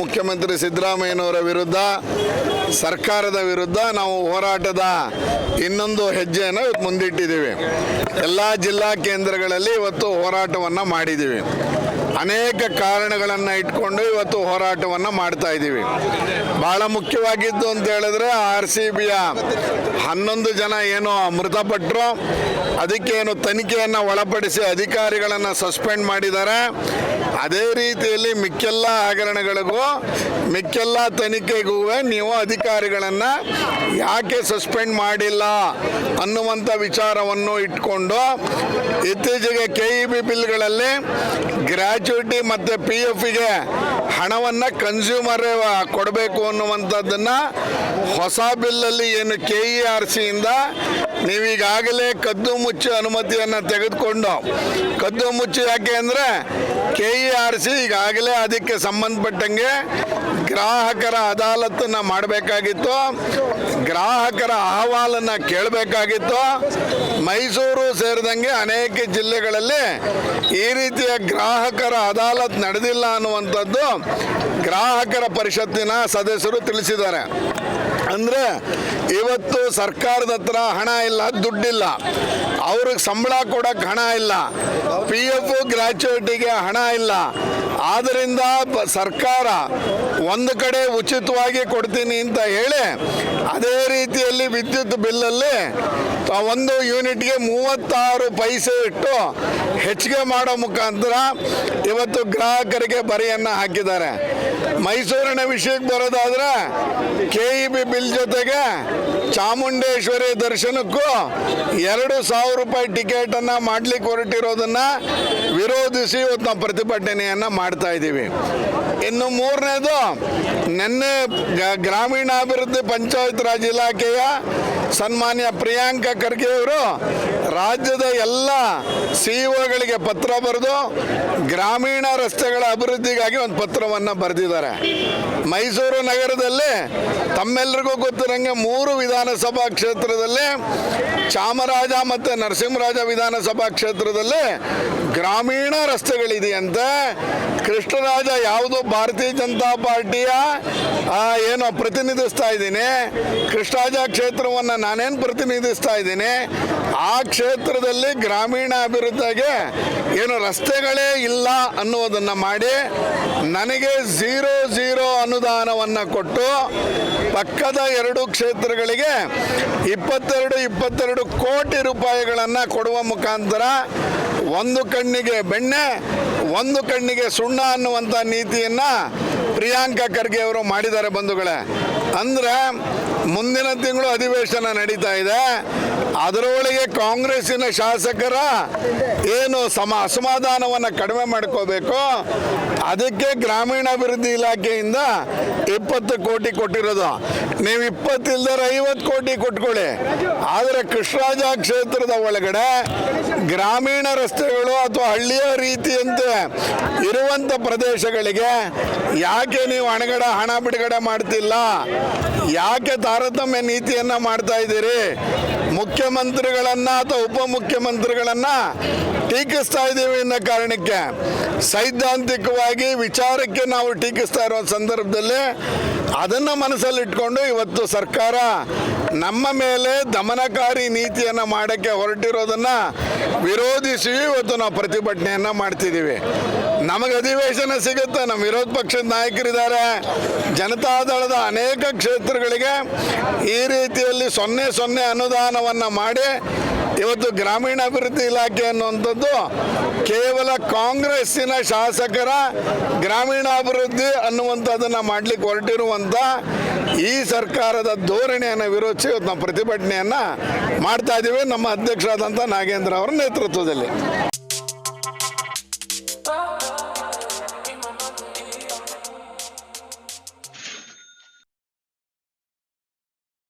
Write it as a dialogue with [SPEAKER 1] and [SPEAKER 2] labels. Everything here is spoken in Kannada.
[SPEAKER 1] ಮುಖ್ಯಮಂತ್ರಿ ಸಿದ್ದರಾಮಯ್ಯನವರ ವಿರುದ್ಧ, ಸರ್ಕಾರದ ವಿರುದ್ಧ ನಾವು ಹೋರಾಟದ ಇನ್ನೊಂದು ಹೆಜ್ಜೆಯನ್ನು ಇವತ್ತು ಮುಂದಿಟ್ಟಿದ್ದೀವಿ. ಎಲ್ಲ ಜಿಲ್ಲಾ ಕೇಂದ್ರಗಳಲ್ಲಿ ಇವತ್ತು ಹೋರಾಟವನ್ನು ಮಾಡಿದ್ದೀವಿ. ಅನೇಕ ಕಾರಣಗಳನ್ನು ಇಟ್ಕೊಂಡು ಇವತ್ತು ಹೋರಾಟವನ್ನು ಮಾಡ್ತಾ ಇದ್ದೀವಿ. ಬಹಳ ಮುಖ್ಯವಾಗಿದ್ದು ಅಂತ ಹೇಳಿದ್ರೆ ಆರ್ ಸಿ ಬಿಯ ಹನ್ನೊಂದು ಜನ ಏನು ಮೃತಪಟ್ಟರು ಅದಕ್ಕೇನು ತನಿಖೆಯನ್ನು ಒಳಪಡಿಸಿ ಅಧಿಕಾರಿಗಳನ್ನು ಸಸ್ಪೆಂಡ್ ಮಾಡಿದ್ದಾರೆ. ಅದೇ ರೀತಿಯಲ್ಲಿ ಮಿಕ್ಕೆಲ್ಲ ಹಗರಣಗಳಿಗೂ ಮಿಕ್ಕೆಲ್ಲ ತನಿಖೆಗೂ ನೀವು ಅಧಿಕಾರಿಗಳನ್ನು ಯಾಕೆ ಸಸ್ಪೆಂಡ್ ಮಾಡಿಲ್ಲ ಅನ್ನುವಂಥ ವಿಚಾರವನ್ನು ಇಟ್ಕೊಂಡು ಇತ್ತೀಚೆಗೆ ಕೆ ಇ ಬಿ ಬಿಲ್ಗಳಲ್ಲಿ ಗ್ರ್ಯಾಚುಯಿಟಿ ಮತ್ತು ಪಿ ಎಫ್ಗೆ ಹಣವನ್ನು ಕನ್ಸ್ಯೂಮರ್ ಕೊಡಬೇಕು ಅನ್ನುವಂಥದ್ದನ್ನು ಹೊಸ ಬಿಲ್ಲಲ್ಲಿ ಏನು ಕೆ ಇ ಆರ್ ಸಿಯಿಂದ ನೀವೀಗಾಗಲೇ ಕದ್ದು ಮುಚ್ಚು ಅನುಮತಿಯನ್ನು ತೆಗೆದುಕೊಂಡು ಕದ್ದು ಮುಚ್ಚಿ ಯಾಕೆ ಅಂದರೆ ಕೆ ಇ ಆರ್ ಸಿ ಈಗಾಗಲೇ ಅದಕ್ಕೆ ಸಂಬಂಧಪಟ್ಟಂಗೆ ಗ್ರಾಹಕರ ಅದಾಲತ್ತನ್ನು ಮಾಡಬೇಕಾಗಿತ್ತು. ಗ್ರಾಹಕರ ಅಹವಾಲನ್ನು ಕೇಳಬೇಕಾಗಿತ್ತು. ಮೈಸೂರು ಸೇರಿದಂಗೆ ಅನೇಕ ಜಿಲ್ಲೆಗಳಲ್ಲಿ ಈ ರೀತಿಯ ಗ್ರಾಹಕರ ಅದಾಲತ್ ನಡೆದಿಲ್ಲ ಅನ್ನುವಂಥದ್ದು ಗ್ರಾಹಕರ ಪರಿಷತ್ತಿನ ಸದಸ್ಯರು ತಿಳಿಸಿದ್ದಾರೆ. ಅಂದರೆ ಇವತ್ತು ಸರ್ಕಾರದ ಹತ್ರ ಹಣ ಇಲ್ಲ, ದುಡ್ಡಿಲ್ಲ. ಅವ್ರಿಗೆ ಸಂಬಳ ಕೊಡಕ್ಕೆ ಹಣ ಇಲ್ಲ. ಪಿ ಎಫ್ ಗ್ರ್ಯಾಚುಯಿಟಿಗೆ ಹಣ ಇಲ್ಲ. ಆದ್ದರಿಂದ ಸರ್ಕಾರ ಒಂದು ಕಡೆ ಉಚಿತವಾಗಿ ಕೊಡ್ತೀನಿ ಅಂತ ಹೇಳಿ ಅದೇ ರೀತಿಯಲ್ಲಿ ವಿದ್ಯುತ್ ಬಿಲ್ಲಲ್ಲಿ ಒಂದು ಯೂನಿಟ್ಗೆ ಮೂವತ್ತಾರು ಪೈಸೆ ಇಟ್ಟು ಹೆಚ್ಚಿಗೆ ಮಾಡೋ ಮುಖಾಂತರ ಇವತ್ತು ಗ್ರಾಹಕರಿಗೆ ಬರೆಯನ್ನು ಹಾಕಿದ್ದಾರೆ. ಮೈಸೂರಿನ ವಿಷಯಕ್ಕೆ ಬರೋದಾದ್ರೆ ಕೆ ಇ ಬಿ ಬಿಲ್ ಜೊತೆಗೆ ಚಾಮುಂಡೇಶ್ವರಿ ದರ್ಶನಕ್ಕೂ ಎರಡು ಸಾವಿರ ರೂಪಾಯಿ ಟಿಕೆಟನ್ನು ಮಾಡ್ಲಿಕ್ಕೆ ಹೊರಟಿರೋದನ್ನ ವಿರೋಧಿಸಿ ಇವತ್ತು ನಾವು ಪ್ರತಿಭಟನೆಯನ್ನು ಮಾಡ್ತಾ ಇದ್ದೀವಿ. ಇನ್ನು ಮೂರನೇದು, ನಿನ್ನೆ ಗ್ರಾಮೀಣಾಭಿವೃದ್ಧಿ ಪಂಚಾಯತ್ ರಾಜ್ ಇಲಾಖೆಯ ಸನ್ಮಾನ್ಯ ಪ್ರಿಯಾಂಕ ಖರ್ಗೆ ಅವರು ರಾಜ್ಯದ ಎಲ್ಲ ಸಿಇಒಗಳಿಗೆ ಗಳಿಗೆ ಪತ್ರ ಬರೆದು ಗ್ರಾಮೀಣ ರಸ್ತೆಗಳ ಅಭಿವೃದ್ಧಿಗಾಗಿ ಒಂದು ಪತ್ರವನ್ನು ಬರೆದಿದ್ದಾರೆ. ಮೈಸೂರು ನಗರದಲ್ಲಿ ತಮ್ಮೆಲ್ಲರಿಗೂ ಗೊತ್ತಿರಂಗೆ ಮೂರು ವಿಧಾನಸಭಾ ಕ್ಷೇತ್ರದಲ್ಲಿ ಚಾಮರಾಜ ಮತ್ತು ನರಸಿಂಹರಾಜ ವಿಧಾನಸಭಾ ಕ್ಷೇತ್ರದಲ್ಲಿ ಗ್ರಾಮೀಣ ರಸ್ತೆಗಳಿದೆಯಂತೆ. ಕೃಷ್ಣರಾಜ ಯಾವುದು ಭಾರತೀಯ ಜನತಾ ಪಾರ್ಟಿಯ ಏನು ಪ್ರತಿನಿಧಿಸ್ತಾ ಇದ್ದೀನಿ. ಕೃಷ್ಣರಾಜ ಕ್ಷೇತ್ರವನ್ನು ನಾನೇನು ಪ್ರತಿನಿಧಿಸ್ತಾ ಇದ್ದೀನಿ? ಆ ಕ್ಷೇತ್ರದಲ್ಲಿ ಗ್ರಾಮೀಣ ಅಭಿವೃದ್ಧಿಗೆ ಏನು ರಸ್ತೆಗಳೇ ಇಲ್ಲ ಅನ್ನುವುದನ್ನು ಮಾಡಿ, ನನಗೆ ಝೀರೋ ಝೀರೋ ಅನುದಾನವನ್ನು ಕೊಟ್ಟು ಪಕ್ಕದ ಎರಡು ಕ್ಷೇತ್ರಗಳಿಗೆ ಇಪ್ಪತ್ತೆರಡು ಇಪ್ಪತ್ತೆರಡು ಕೋಟಿ ರೂಪಾಯಿಗಳನ್ನು ಕೊಡುವ ಮುಖಾಂತರ ಒಂದು ಕಣ್ಣಿಗೆ ಬೆಣ್ಣೆ, ಒಂದು ಕಣ್ಣಿಗೆ ಸುಣ್ಣ ಅನ್ನುವಂಥ ನೀತಿಯನ್ನು ಪ್ರಿಯಾಂಕಾ ಖರ್ಗೆ ಅವರು ಮಾಡಿದ್ದಾರೆ ಬಂಧುಗಳೇ. ಅಂದರೆ ಮುಂದಿನ ತಿಂಗಳು ಅಧಿವೇಶನ ನಡೀತಾ ಇದೆ. ಅದರೊಳಗೆ ಕಾಂಗ್ರೆಸ್ಸಿನ ಶಾಸಕರ ಏನು ಸಮ ಅಸಮಾಧಾನವನ್ನು ಕಡಿಮೆ ಮಾಡ್ಕೋಬೇಕು? ಅದಕ್ಕೆ ಗ್ರಾಮೀಣಾಭಿವೃದ್ಧಿ ಇಲಾಖೆಯಿಂದ ಇಪ್ಪತ್ತು ಕೋಟಿ ಕೊಟ್ಟಿರೋದು. ನೀವು ಇಪ್ಪತ್ತಿಲ್ದರೆ ಐವತ್ತು ಕೋಟಿ ಕೊಟ್ಕೊಳ್ಳಿ. ಆದರೆ ಕೃಷ್ಣರಾಜ ಕ್ಷೇತ್ರದ ಒಳಗಡೆ ಗ್ರಾಮೀಣ ರಸ್ತೆಗಳು ಅಥವಾ ಹಳ್ಳಿಯ ರೀತಿಯಂತೆ ಇರುವಂಥ ಪ್ರದೇಶಗಳಿಗೆ ಯಾಕೆ ನೀವು ಹಣಗಡ ಹಣ ಬಿಡುಗಡೆ ಮಾಡ್ತಿಲ್ಲ? ಯಾಕೆ ತಾರತಮ್ಯ ನೀತಿಯನ್ನು ಮಾಡ್ತಾ ಇದ್ದೀರಿ? ಮುಖ್ಯಮಂತ್ರಿಗಳನ್ನ ಅಥವಾ ಉಪಮುಖ್ಯಮಂತ್ರಿಗಳನ್ನ ಟೀಕಿಸ್ತಾ ಇದ್ದೀವಿ ಅನ್ನೋ ಕಾರಣಕ್ಕೆ. ಸೈದ್ಧಾಂತಿಕವಾಗಿ ವಿಚಾರಕ್ಕೆ ನಾವು ಟೀಕಿಸ್ತಾ ಇರೋ ಸಂದರ್ಭದಲ್ಲಿ ಅದನ್ನು ಮನಸ್ಸಲ್ಲಿಟ್ಕೊಂಡು ಇವತ್ತು ಸರ್ಕಾರ ನಮ್ಮ ಮೇಲೆ ದಮನಕಾರಿ ನೀತಿಯನ್ನು ಮಾಡೋಕ್ಕೆ ಹೊರಟಿರೋದನ್ನು ವಿರೋಧಿಸಿ ಇವತ್ತು ನಾವು ಪ್ರತಿಭಟನೆಯನ್ನು ಮಾಡ್ತಿದ್ದೀವಿ. ನಮಗೆ ಅಧಿವೇಶನ ಸಿಗುತ್ತೆ, ನಮ್ಮ ವಿರೋಧ ಪಕ್ಷದ ನಾಯಕರಿದ್ದಾರೆ. ಜನತಾದಳದ ಅನೇಕ ಕ್ಷೇತ್ರಗಳಿಗೆ ಈ ರೀತಿಯಲ್ಲಿ ಸೊನ್ನೆ ಸೊನ್ನೆ ಅನುದಾನವನ್ನು ಮಾಡಿ ಇವತ್ತು ಗ್ರಾಮೀಣಾಭಿವೃದ್ಧಿ ಇಲಾಖೆ ಅನ್ನುವಂಥದ್ದು ಕೇವಲ ಕಾಂಗ್ರೆಸ್ಸಿನ ಶಾಸಕರ ಗ್ರಾಮೀಣಾಭಿವೃದ್ಧಿ ಅನ್ನುವಂಥದ್ದನ್ನು ಮಾಡಲಿಕ್ಕೆ ಹೊರಟಿರುವಂಥ ಈ ಸರ್ಕಾರದ ಧೋರಣೆಯನ್ನು ವಿರೋಧಿಸಿ ಇವತ್ತು ನಾವು ಪ್ರತಿಭಟನೆಯನ್ನು ಮಾಡ್ತಾ ಇದ್ದೀವಿ. ನಮ್ಮ ಅಧ್ಯಕ್ಷರಾದಂಥ ನಾಗೇಂದ್ರ ಅವರ ನೇತೃತ್ವದಲ್ಲಿ.